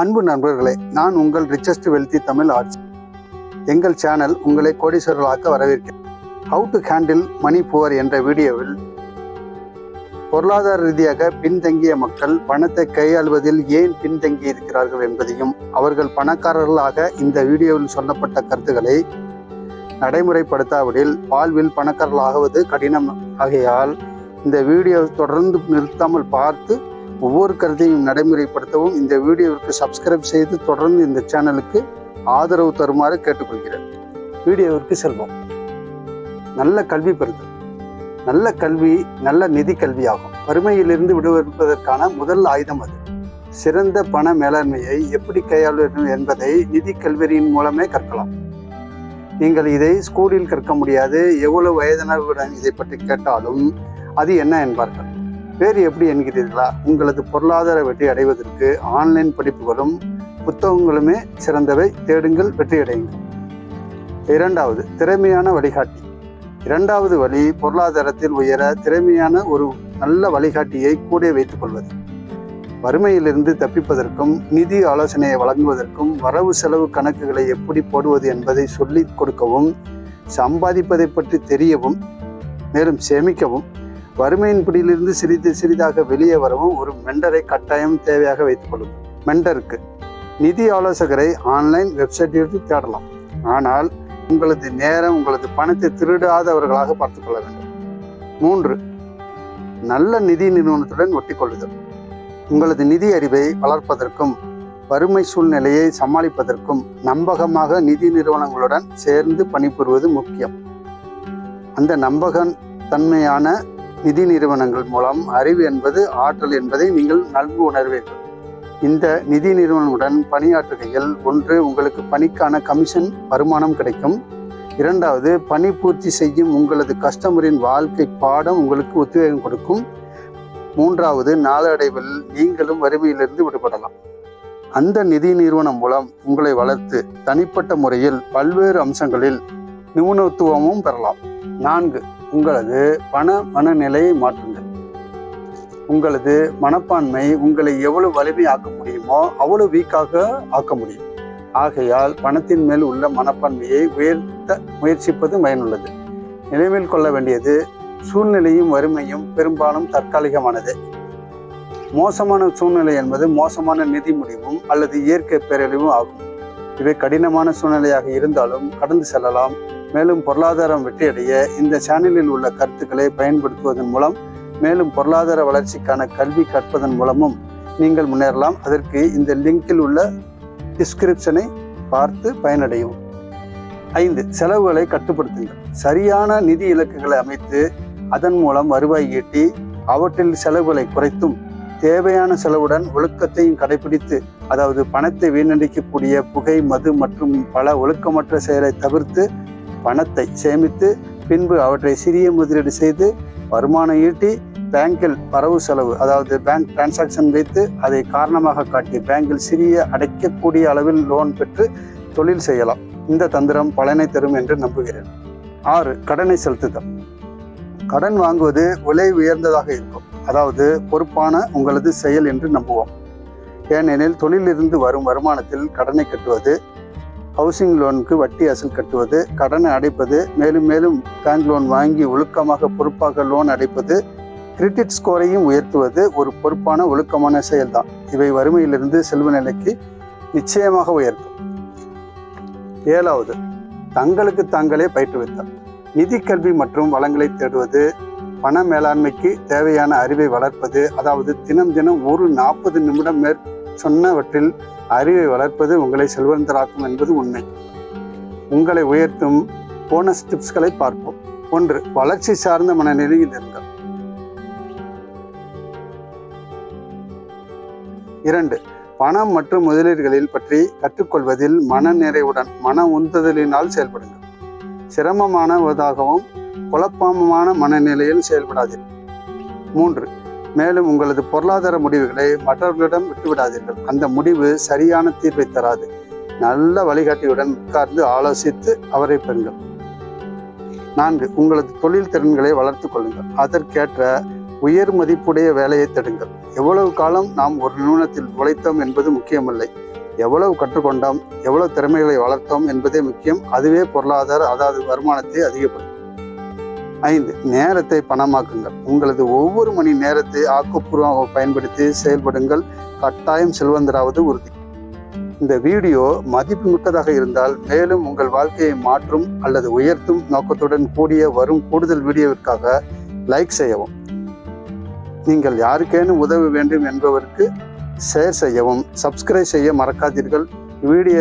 அன்பு நண்பர்களே நான் உங்கள் ரிச்சஸ்ட் வெல்தி தமிழ் ஆட்சி எங்கள் சேனல் உங்களை கோடீஸ்வரர்களாக்க வரவேற்கிறேன். How to handle money poor என்ற வீடியோவில் பொருளாதார ரீதியாக பின்தங்கிய மக்கள் பணத்தை கையாள்வதில் ஏன் பின்தங்கி இருக்கிறார்கள் என்பதையும் அவர்கள் பணக்காரர்களாக இந்த வீடியோவில் சொல்லப்பட்ட கருத்துக்களை நடைமுறைப்படுத்தாவிடில் வாழ்வில் பணக்காரர்களாகுவது கடினம். ஆகையால் இந்த வீடியோ தொடர்ந்து நிறுத்தாமல் பார்த்து ஒவ்வொரு கருத்தையும் நடைமுறைப்படுத்தவும் இந்த வீடியோவிற்கு சப்ஸ்கிரைப் செய்து தொடர்ந்து இந்த சேனலுக்கு ஆதரவு தருமாறு கேட்டுக்கொள்கிறேன். வீடியோவிற்கு செல்வோம். நல்ல கல்வி பெறுதல். நல்ல கல்வி நல்ல நிதி கல்வியாகும். வறுமையிலிருந்து விடுவிப்பதற்கான முதல் ஆயுதம் அது. சிறந்த பண மேலாண்மையை எப்படி கையாள்வது என்பதை நிதி கல்வியின் மூலமே கற்கலாம். நீங்கள் இதை ஸ்கூலில் கற்க முடியாது. எவ்வளவு வயதினருடன் இதை பற்றி கேட்டாலும் அது என்ன என்பார்கள். வேறு எப்படி என்கிறீர்களா? உங்களது பொருளாதார வெற்றி அடைவதற்கு ஆன்லைன் படிப்புகளும் புத்தகங்களுமே சிறந்தவை. தேடுங்கள் வெற்றியடையுங்கள். இரண்டாவது திறமையான வழிகாட்டி. இரண்டாவது வழி பொருளாதாரத்தில் உயர திறமையான ஒரு நல்ல வழிகாட்டியை கூட வைத்துக் கொள்வது. வறுமையிலிருந்து தப்பிப்பதற்கும் நிதி ஆலோசனையை வழங்குவதற்கும் வரவு செலவு கணக்குகளை எப்படி போடுவது என்பதை சொல்லிக் கொடுக்கவும் சம்பாதிப்பதை பற்றி தெரியவும் மேலும் சேமிக்கவும் வறுமையின் பிடியிலிருந்து சிறிது சிறிதாக வெளியே வரவும் ஒரு மெண்டரை கட்டாயம் தேவையாக வைத்துக் கொள்ளுங்கள் மெண்டருக்கு. நிதி ஆலோசகரை ஆன்லைன் வெப்சைட்டிலிருந்து தேடலாம். ஆனால் உங்களது நேரம் உங்களது பணத்தை திருடாதவர்களாக பார்த்துக் கொள்ள வேண்டும். மூன்று. நல்ல நிதி நிறுவனத்துடன் ஒட்டிக்கொள்ளுதல். உங்களது நிதி அறிவை வளர்ப்பதற்கும் வறுமை சூழ்நிலையை சமாளிப்பதற்கும் நம்பகமாக நிதி நிறுவனங்களுடன் சேர்ந்து பணிபுரிவது முக்கியம். அந்த நம்பகன் தன்மையான நிதி நிறுவனங்கள் மூலம் அறிவு என்பது ஆற்றல் என்பதை நீங்கள் நன்கு உணர்வீர்கள். இந்த நிதி நிறுவனமுடன் பணியாற்றுகையில் ஒன்று உங்களுக்கு பணிக்கான கமிஷன் வருமானம் கிடைக்கும். இரண்டாவது பணி பூர்த்தி செய்யும் உங்களது கஸ்டமரின் வாழ்க்கை பாடம் உங்களுக்கு உத்வேகம் கொடுக்கும். மூன்றாவது நாளடைவில் நீங்களும் வறுமையிலிருந்து விடுபடலாம். அந்த நிதி நிறுவனம் மூலம் உங்களை வளர்த்து தனிப்பட்ட முறையில் பல்வேறு அம்சங்களில் நிபுணத்துவமும் பெறலாம். நான்கு உங்களது பண மனநிலையை மாற்றுங்கள். உங்களது மனப்பான்மை உங்களை எவ்வளவு வலிமை ஆக்க முடியுமோ அவ்வளவு வீக்காக ஆக்க முடியும். ஆகையால் பணத்தின் மேல் உள்ள மனப்பான்மையை உயர்த்த முயற்சிப்பது பயனுள்ளது. நினைவில் கொள்ள வேண்டியது சூழ்நிலையும் வறுமையும் பெரும்பாலும் தற்காலிகமானது. மோசமான சூழ்நிலை என்பது மோசமான நிதி முடிவும் அல்லது இயற்கை பேரழிவும் ஆகும். இவை கடினமான சூழ்நிலையாக இருந்தாலும் கடந்து செல்லலாம். மேலும் பொருளாதாரம் வெற்றியடைய இந்த சேனலில் உள்ள கருத்துக்களை பயன்படுத்துவதன் மூலம் மேலும் பொருளாதார வளர்ச்சிக்கான கல்வி கற்பதன் மூலமும் நீங்கள் முன்னேறலாம். அதற்கு இந்த லிங்கில் உள்ள டிஸ்கிரிப்ஷனை பார்த்து பயனடையும் ஐந்து செலவுகளை கட்டுப்படுத்துங்கள். சரியான நிதி இலக்குகளை அமைத்து அதன் மூலம் வருவாய் ஈட்டி அவற்றில் செலவுகளை குறைத்தும் தேவையான செலவுடன் ஒழுக்கத்தையும் கடைபிடித்து அதாவது பணத்தை வீணடிக்கக்கூடிய புகை மது மற்றும் பல ஒழுக்கமற்ற செயலை தவிர்த்து பணத்தை சேமித்து பின்பு அவற்றை சிறிய முதலீடு செய்து வருமானம் ஈட்டி பேங்கில் வரவு செலவு அதாவது பேங்க் டிரான்சாக்ஷன் வைத்து அதை காரணமாக காட்டி பேங்கில் சிறிய அடைக்கக்கூடிய அளவில் லோன் பெற்று தொழில் செய்யலாம். இந்த தந்திரம் பலனை தரும் என்று நம்புகிறேன். ஆறு கடனை செலுத்துதல். கடன் வாங்குவது விலை உயர்ந்ததாக இருக்கும். அதாவது பொறுப்பான உங்களது செயல் என்று நம்புவோம். ஏனெனில் தொழிலிருந்து வரும் வருமானத்தில் கடனை கட்டுவது ஹவுசிங் லோனுக்கு வட்டி அசல் கட்டுவது கடனை அடைப்பது மேலும் மேலும் பேங்க் லோன் வாங்கி ஒழுக்கமாக பொறுப்பாக லோன் அடைப்பது கிரெடிட் ஸ்கோரையும் உயர்த்துவது ஒரு பொறுப்பான ஒழுக்கமான செயல்தான். இவை வறுமையிலிருந்து செல்வ நிலைக்கு நிச்சயமாக உயர்த்தும். ஏழாவது தங்களுக்கு தாங்களே பயிற்றுவித்தல். நிதி கல்வி மற்றும் வளங்களை தேடுவது பண மேலாண்மைக்கு தேவையான அறிவை வளர்ப்பது அதாவது தினம் தினம் ஒரு நாற்பது நிமிடம் மேற் சொன்னவற்றில் அறிவை வளர்ப்பது உங்களை செல்வந்தராக்கும் என்பது உண்மை. உங்களை உயர்த்தும் போனஸ் டிப்ஸ்களை பார்ப்போம். ஒன்று வளர்ச்சி சார்ந்த மனநிலையில் இருங்கள். இரண்டு பணம் மற்றும் முதலீடுகளில் பற்றி கற்றுக்கொள்வதில் மனநிறைவுடன் மன உந்துதலினால் செயல்படுங்கள். சிரமமானதாகவும் குழப்பமான மனநிலையில் செயல்படாதீர்கள். மூன்று மேலும் உங்களது பொருளாதார முடிவுகளை மற்றவர்களிடம் விட்டுவிடாதீர்கள். அந்த முடிவு சரியான தீர்வை தராது. நல்ல வழிகாட்டியுடன் உட்கார்ந்து ஆலோசித்து அவரை பெறுங்கள். நான்கு உங்களது தொழில் திறன்களை வளர்த்து கொள்ளுங்கள். அதற்கேற்ற உயர் மதிப்புடைய வேலையை தேடுங்கள். எவ்வளவு காலம் நாம் ஒரு நிறுவனத்தில் உழைத்தோம் என்பது முக்கியமில்லை. எவ்வளவு கற்றுக்கொண்டோம் எவ்வளவு திறமைகளை வளர்த்தோம் என்பதே முக்கியம். அதுவே பொருளாதார அதாவது வருமானத்தை அதிகப்படுத்தும். ஐந்து நேரத்தை பணமாக்குங்கள். உங்களது ஒவ்வொரு மணி நேரத்தை ஆக்கப்பூர்வமாக பயன்படுத்தி செயல்படுங்கள். கட்டாயம் செல்வந்தராவது உறுதி. இந்த வீடியோ மதிப்புமிக்கதாக இருந்தால் மேலும் உங்கள் வாழ்க்கையை மாற்றும் அல்லது உயர்த்தும் நோக்கத்துடன் கூடிய வரும் கூடுதல் வீடியோவிற்காக லைக் செய்யவும். நீங்கள் யாருக்கேனும் உதவ வேண்டும் என்பவருக்கு ஷேர் செய்யவும். சப்ஸ்கிரைப் செய்ய மறக்காதீர்கள். வீடியோ